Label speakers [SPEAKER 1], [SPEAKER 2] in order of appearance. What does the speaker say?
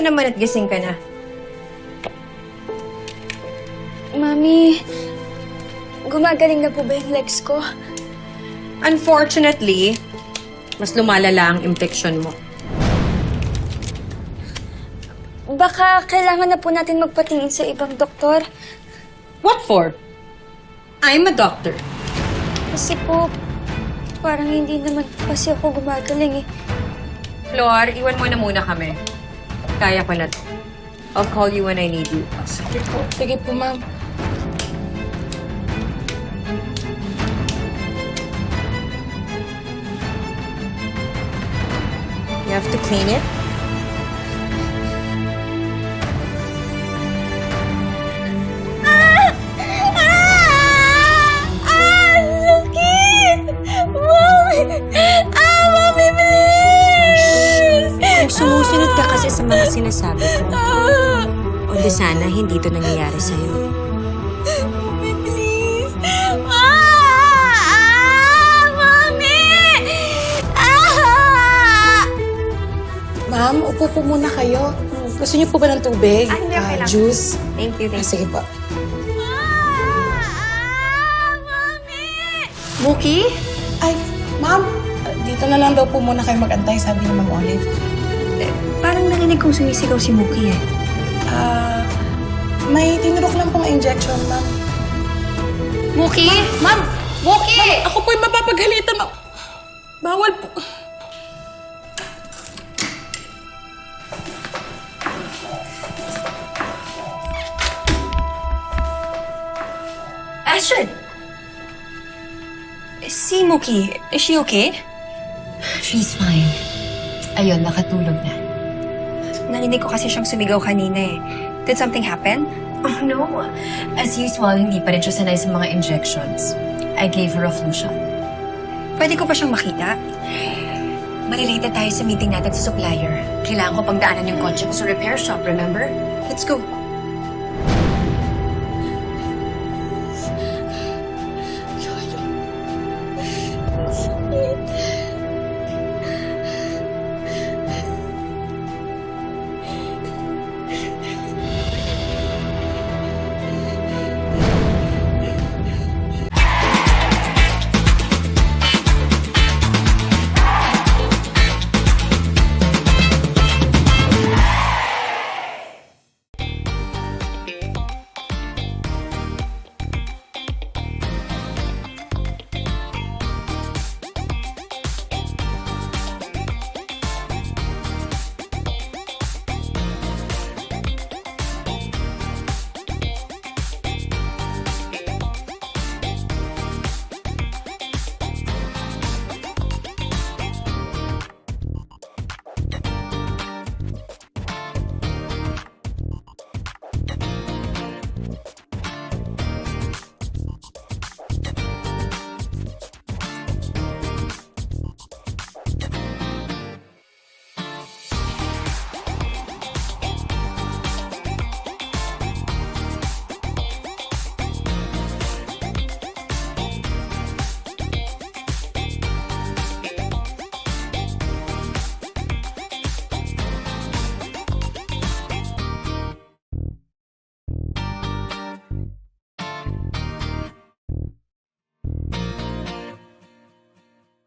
[SPEAKER 1] naman at gising ka na.
[SPEAKER 2] Mami, gumagaling na po ba yung legs ko?
[SPEAKER 1] Unfortunately, mas lumalala ang infection mo.
[SPEAKER 2] Baka kailangan na po natin magpatingin sa ibang doktor.
[SPEAKER 1] What for? I'm a doctor.
[SPEAKER 2] Kasi po, parang hindi naman kasi ako gumagaling eh.
[SPEAKER 1] Flor, iwan mo na muna kami. Kaya ko na to. I'll call you when I need you.
[SPEAKER 3] Sige po. Sige po, ma'am.
[SPEAKER 1] You have to clean it.
[SPEAKER 4] Sinasabi ko, o di sana hindi to nangyayari sa'yo.
[SPEAKER 2] Mami, please! Ah! Ah! Mami! Ah!
[SPEAKER 3] Ma'am, upo po muna kayo. Gusto niyo po ba ng tubig?
[SPEAKER 1] Ah, hindi, okay
[SPEAKER 3] Ah,
[SPEAKER 1] lang.
[SPEAKER 3] juice?
[SPEAKER 1] Thank you,
[SPEAKER 3] Ah,
[SPEAKER 1] thank you.
[SPEAKER 3] sige po.
[SPEAKER 2] Ah! Mami!
[SPEAKER 1] Muki?
[SPEAKER 3] Ay, ma'am, dito na lang daw po muna kayo mag-antay, sabi ni Ma'am Olive.
[SPEAKER 4] Narinig kong sumisigaw si Muki eh.
[SPEAKER 3] Ah, may tinurok lang pong injection, ma'am.
[SPEAKER 1] Muki?
[SPEAKER 3] Ma'am!
[SPEAKER 1] Muki!
[SPEAKER 3] Ako po'y mapapagalitan, ma'am. Bawal po.
[SPEAKER 4] Astrid! Si Muki, is she okay?
[SPEAKER 5] She's fine. Ayun, nakatulog na.
[SPEAKER 4] Narinig ko kasi siyang sumigaw kanina eh. Did something happen?
[SPEAKER 5] Oh no. As usual, hindi pa rin siya sanay sa mga injections. I gave her a flu shot.
[SPEAKER 4] Pwede ko pa siyang makita?
[SPEAKER 5] Malilate na tayo sa meeting natin sa supplier. Kailangan ko pang daanan yung kotse ko sa repair shop, remember?
[SPEAKER 4] Let's go.